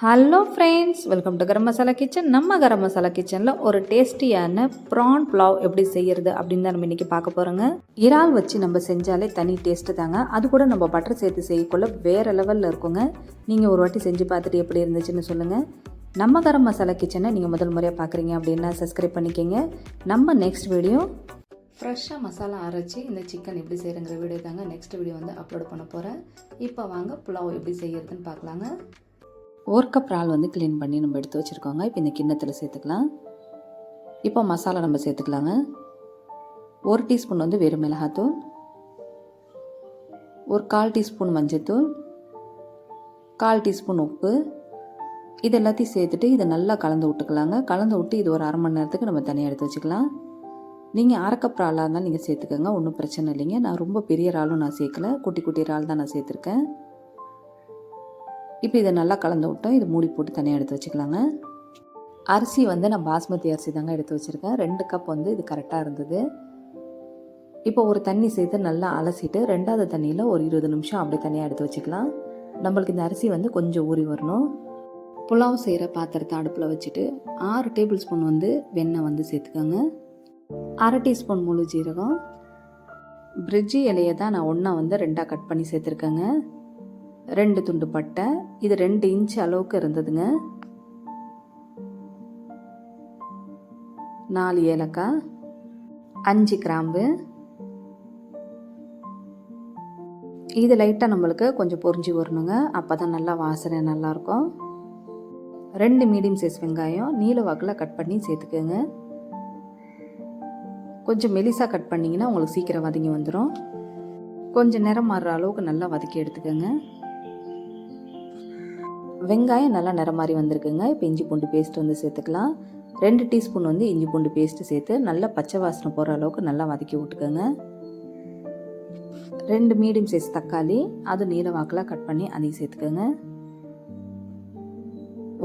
Hello friends welcome to garam masala kitchen நம்ம கரம் மசாலா கிச்சனில் ஒரு டேஸ்டியான ப்ரான் புலாவ் எப்படி செய்யறது அப்படின்னு தான் நம்ம இன்றைக்கி பார்க்க போகிறோங்க இறால் வச்சு நம்ம செஞ்சாலே தனி டேஸ்ட்டு தாங்க. அது கூட நம்ம பட்டர் சேர்த்து செய்யக்குள்ள வேறு லெவலில் இருக்குங்க. நீங்கள் ஒரு வாட்டி செஞ்சு பார்த்துட்டு எப்படி இருந்துச்சுன்னு சொல்லுங்கள் நம்ம கரம் மசாலா கிச்சனை நீங்கள் முதல் முறையாக பார்க்குறீங்க அப்படின்னா சப்ஸ்கிரைப் பண்ணிக்கோங்க. நம்ம நெக்ஸ்ட் வீடியோ ஃப்ரெஷ்ஷாக மசாலா அரைச்சி இந்த சிக்கன் எப்படி செய்கிறங்கிற வீடியோ தாங்க நெக்ஸ்ட் வீடியோ வந்து அப்லோட் பண்ண போகிறேன் இப்போ வாங்க புலாவ் எப்படி செய்கிறதுன்னு பார்க்கலாங்க. ஒரு கப் இறால் வந்து க்ளீன் பண்ணி நம்ம எடுத்து வச்சுருக்கோங்க. இப்போ இந்த கிண்ணத்தில் சேர்த்துக்கலாம். இப்போ மசாலா நம்ம சேர்த்துக்கலாங்க. ஒரு டீஸ்பூன் வந்து வெறும் மிளகாத்தூள். ஒரு கால் டீஸ்பூன் மஞ்சத்தூள். கால் டீஸ்பூன் உப்பு. இது எல்லாத்தையும் சேர்த்துட்டு இதை நல்லா கலந்து விட்டுக்கலாங்க. கலந்து விட்டு இது ஒரு அரை மணி நேரத்துக்கு நம்ம தனியாக எடுத்து வச்சுக்கலாம். நீங்கள் அரைக்கப் இறாலாக இருந்தாலும் நீங்கள் சேர்த்துக்கோங்க. ஒன்றும் பிரச்சனை இல்லைங்க. நான் ரொம்ப பெரிய இறாலும் நான் சேர்க்கல. குட்டி குட்டி இறால் தான் நான் சேர்த்துருக்கேன். இப்போ இதை நல்லா கலந்து விட்டோம். இது மூடி போட்டு தனியாக எடுத்து வச்சுக்கலாங்க. அரிசி வந்து நான் பாஸ்மதி அரிசி தாங்க எடுத்து வச்சுருக்கேன். ரெண்டு கப் வந்து இது கரெக்டாக இருந்தது. இப்போ ஒரு தண்ணி சேர்த்து நல்லா அலசிட்டு ரெண்டாவது தண்ணியில் ஒரு இருபது நிமிஷம் அப்படியே தனியாக எடுத்து வச்சுக்கலாம். நம்மளுக்கு இந்த அரிசி வந்து கொஞ்சம் ஊறி வரணும். புலாவ் செய்கிற பாத்திரத்தை அடுப்பில் வச்சுட்டு ஆறு டேபிள் ஸ்பூன் வந்து வெண்ணெய் வந்து சேர்த்துக்கோங்க. அரை டீஸ்பூன் முழு ஜீரகம். பிரிட்ஜி இலையை தான் நான் ஒன்றா வந்து ரெண்டாக கட் பண்ணி சேர்த்துருக்கேங்க. ரெண்டு துண்டு பட்டை. இது ரெண்டு இன்ச் அளவுக்கு இருந்ததுங்க. நாலு ஏலக்காய். அஞ்சு கிராம்பு. இது லைட்டாக நம்மளுக்கு கொஞ்சம் பொரிஞ்சு வரணுங்க. அப்போ தான் நல்லா வாசனை நல்லாயிருக்கும். ரெண்டு மீடியம் சைஸ் வெங்காயம் நீல வாக்கில் கட் பண்ணி சேர்த்துக்கோங்க. கொஞ்சம் மெலிசாக கட் பண்ணிங்கன்னா உங்களுக்கு சீக்கிரம் வதங்கி வந்துடும் கொஞ்சம் நிறம் மாறுற அளவுக்கு நல்லா வதக்கி எடுத்துக்கோங்க. வெங்காயம் நல்லா நிறம் மாதிரி வந்திருக்குங்க. இப்போ இஞ்சி பூண்டு பேஸ்ட் வந்து சேர்த்துக்கலாம். ரெண்டு டீஸ்பூன் வந்து இஞ்சி பூண்டு பேஸ்ட்டு சேர்த்து நல்லா பச்சை வாசனை போகிற அளவுக்கு நல்லா வதக்கி விட்டுக்கோங்க. ரெண்டு மீடியம் சைஸ் தக்காளி அது நீல வாக்கில் கட் பண்ணி அதையும் சேர்த்துக்கோங்க.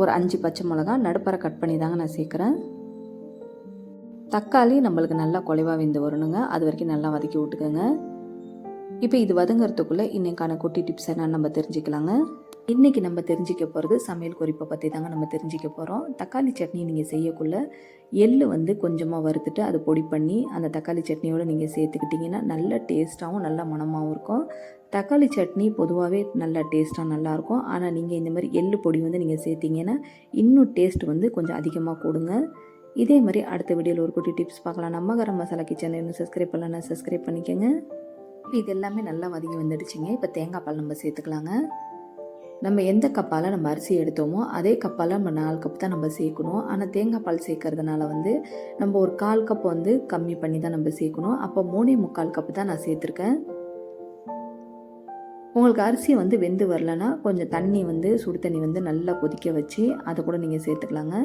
ஒரு அஞ்சு பச்சை மிளகா நடுப்பற கட் பண்ணி தாங்க நான் சேர்க்குறேன். தக்காளி நம்மளுக்கு நல்லா குலைவாக வெந்து வரணுங்க. அது வரைக்கும் நல்லா வதக்கி விட்டுக்கோங்க. இப்போ இது வதங்கிறதுக்குள்ளே இன்றைக்கான குட்டி டிப்ஸ் என்ன நம்ம தெரிஞ்சுக்கலாங்க. இன்றைக்கி நம்ம தெரிஞ்சிக்க போகிறது சமையல் குறிப்பை பற்றி தாங்க நம்ம தெரிஞ்சிக்க போகிறோம் தக்காளி சட்னி நீங்கள் செய்யக்குள்ள எள் வந்து கொஞ்சமாக வறுத்துட்டு அதை பொடி பண்ணி அந்த தக்காளி சட்னியோடு நீங்கள் சேர்த்துக்கிட்டிங்கன்னா நல்ல டேஸ்ட்டாகவும் நல்ல மணமாகவும் இருக்கும். தக்காளி சட்னி பொதுவாகவே நல்லா டேஸ்ட்டாக நல்லாயிருக்கும் ஆனால் நீங்கள் இந்த மாதிரி எள்ளு பொடி வந்து நீங்கள் சேர்த்திங்கன்னா இன்னும் டேஸ்ட் வந்து கொஞ்சம் அதிகமாக கொடுங்க. இதே மாதிரி அடுத்த வீடியோவில் ஒரு குட்டி டிப்ஸ் பார்க்கலாம். நம்ம கரம் மசாலா கிச்சனில் இன்னும் சப்ஸ்கிரைப் பண்ணலன்னா சப்ஸ்கிரைப் பண்ணிக்கோங்க. இது எல்லாமே நல்லா வதங்கி வந்துடுச்சுங்க. இப்போ தேங்காய் பால் நம்ம சேர்த்துக்கலாங்க. நம்ம எந்த கப்பால் நம்ம அரிசி எடுத்தோமோ அதே கப்பால் நம்ம நாலு கப் தான் நம்ம சேர்க்கணும். ஆனால் தேங்காய் பால் சேர்க்கறதுனால வந்து நம்ம ஒரு கால் கப் வந்து கம்மி பண்ணி தான் நம்ம சேர்க்கணும். அப்போ மூணே முக்கால் கப்பு தான் நான் சேர்த்துருக்கேன். உங்களுக்கு அரிசி வந்து வெந்து வரலன்னா கொஞ்சம் தண்ணி வந்து சுடு தண்ணி வந்து நல்லா கொதிக்க வச்சு அதை கூட நீங்கள் சேர்த்துக்கலாங்க.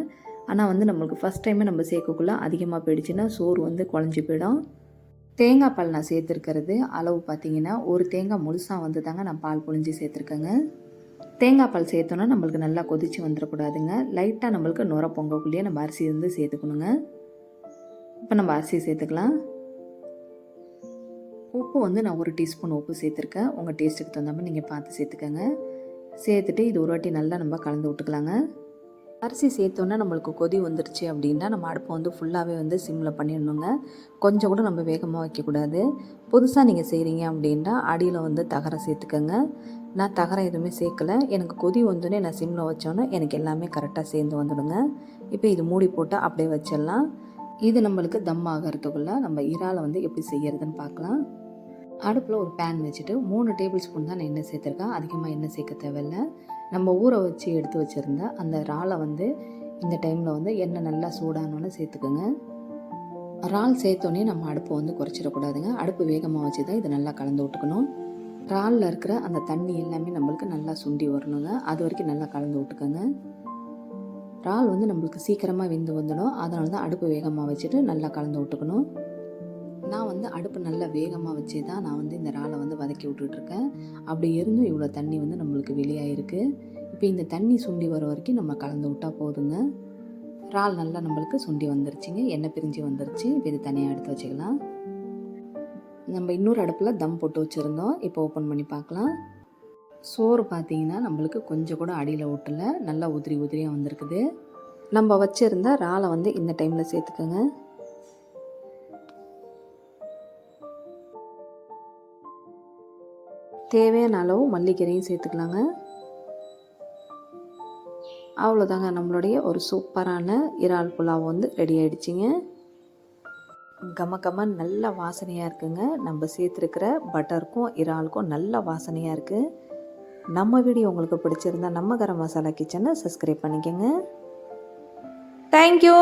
ஆனால் வந்து நம்மளுக்கு ஃபஸ்ட் டைமே நம்ம சேர்க்கக்குள்ளே அதிகமாக போயிடுச்சுன்னா சோறு வந்து குழஞ்சி போயிடும். தேங்காய் பால் நான் சேர்த்துருக்கிறது. அளவு பார்த்தீங்கன்னா ஒரு தேங்காய் முழுசாக வந்து தாங்க நான் பால் புழிஞ்சு சேர்த்துருக்கேங்க. தேங்காய் பால் சேர்த்தோன்னா நம்மளுக்கு நல்லா கொதித்து வந்துடக்கூடாதுங்க. லைட்டாக நம்மளுக்கு நுர பொங்கக்குள்ளேயே நம்ம அரிசி வந்து சேர்த்துக்கணுங்க. இப்போ நம்ம அரிசி சேர்த்துக்கலாம். உப்பு வந்து நான் ஒரு டீஸ்பூன் உப்பு சேர்த்துருக்கேன். உங்கள் டேஸ்ட்டுக்கு தகுந்த மாதிரி நீங்கள் பார்த்து சேர்த்துக்கோங்க. சேர்த்துட்டு இது ஒரு வாட்டி நல்லா நம்ம கலந்து விட்டுக்கலாங்க. அரிசி சேர்த்தோன்னே நம்மளுக்கு கொதி வந்துருச்சு அப்படின்னா நம்ம அடுப்பை வந்து ஃபுல்லாகவே வந்து சிம்மில் பண்ணிடணுங்க. கொஞ்சம் கூட நம்ம வேகமாக வைக்கக்கூடாது. புதுசாக நீங்கள் செய்கிறீங்க அப்படின்னா அடியில் வந்து தகரை சேர்த்துக்கோங்க. நான் தகரை எதுவுமே சேர்க்கலை. எனக்கு கொதி வந்தோடனே நான் சிம்மில் வச்சோன்னே எனக்கு எல்லாமே கரெக்டாக சேர்ந்து வந்துடுங்க. இப்போ இது மூடி போட்டு அப்படியே வச்சிடலாம். இது நம்மளுக்கு தம் ஆகிறதுக்குள்ளே நம்ம இறாலை வந்து எப்படி செய்கிறதுன்னு பார்க்கலாம். அடுப்பில் ஒரு பேன் வச்சுட்டு மூணு டேபிள் ஸ்பூன் தான் நான் எண்ணெய் சேர்த்துருக்கேன். அதிகமாக எண்ணெய் சேர்க்க தேவையில்லை. நம்ம ஊற வச்சு எடுத்து வச்சுருந்த அந்த இறாலை வந்து இந்த டைமில் வந்து எண்ணெய் நல்லா சூடானோன்னு சேர்த்துக்கோங்க. இறால் சேர்த்தோன்னே நம்ம அடுப்பை வந்து குறைச்சிடக்கூடாதுங்க. அடுப்பு வேகமாக வச்சு தான் இதை நல்லா கலந்து விட்டுக்கணும். இறாலில் இருக்கிற அந்த தண்ணி எல்லாமே நம்மளுக்கு நல்லா சுண்டி வரணுங்க. அது வரைக்கும் நல்லா கலந்து விட்டுக்கோங்க. இறால் வந்து நம்மளுக்கு சீக்கிரமாக வெந்து வந்துடும். அதனால தான் அடுப்பு வேகமாக வச்சுட்டு நல்லா கலந்து விட்டுக்கணும். வந்து அடுப்பு நல்லா வேகமாக வச்சு தான் நான் வந்து இந்த இறாலை வந்து வதக்கி விட்டுட்ருக்கேன் அப்படி இருந்தும் இவ்வளோ தண்ணி வந்து நம்மளுக்கு வெளியாகிருக்கு இப்போ இந்த தண்ணி சுண்டி வர வரைக்கும் நம்ம கலந்து விட்டால் போதுங்க. இறால் நல்லா நம்மளுக்கு சுண்டி வந்துருச்சுங்க. எண்ணெய் பிரிஞ்சு வந்துருச்சு. இப்போ இது தனியாக எடுத்து வச்சுக்கலாம். நம்ம இன்னொரு அடுப்பில் தம் போட்டு வச்சுருந்தோம். இப்போ ஓப்பன் பண்ணி பார்க்கலாம். சோறு பார்த்தீங்கன்னா நம்மளுக்கு கொஞ்சம் கூட அடியில் ஒட்டல நல்லா உதிரி உதிரியாக வந்திருக்குது. நம்ம வச்சுருந்த இறாலை வந்து இந்த டைமில் சேர்த்துக்கோங்க. தேவையான அளவு மல்லிக்கீரையும் சேர்த்துக்கலாங்க. அவ்வளோதாங்க நம்மளுடைய ஒரு சூப்பரான இறால் புலாவ் வந்து ரெடி ஆகிடுச்சிங்க கம கம நல்ல வாசனையாக இருக்குங்க. நம்ம சேர்த்துருக்கிற பட்டருக்கும் இறாலுக்கும் நல்ல வாசனையாக இருக்குது நம்ம வீடியோ உங்களுக்கு பிடிச்சிருந்தா நம்ம கரம் மசாலா கிச்சனை சப்ஸ்கிரைப் பண்ணிக்கோங்க. தேங்க்யூ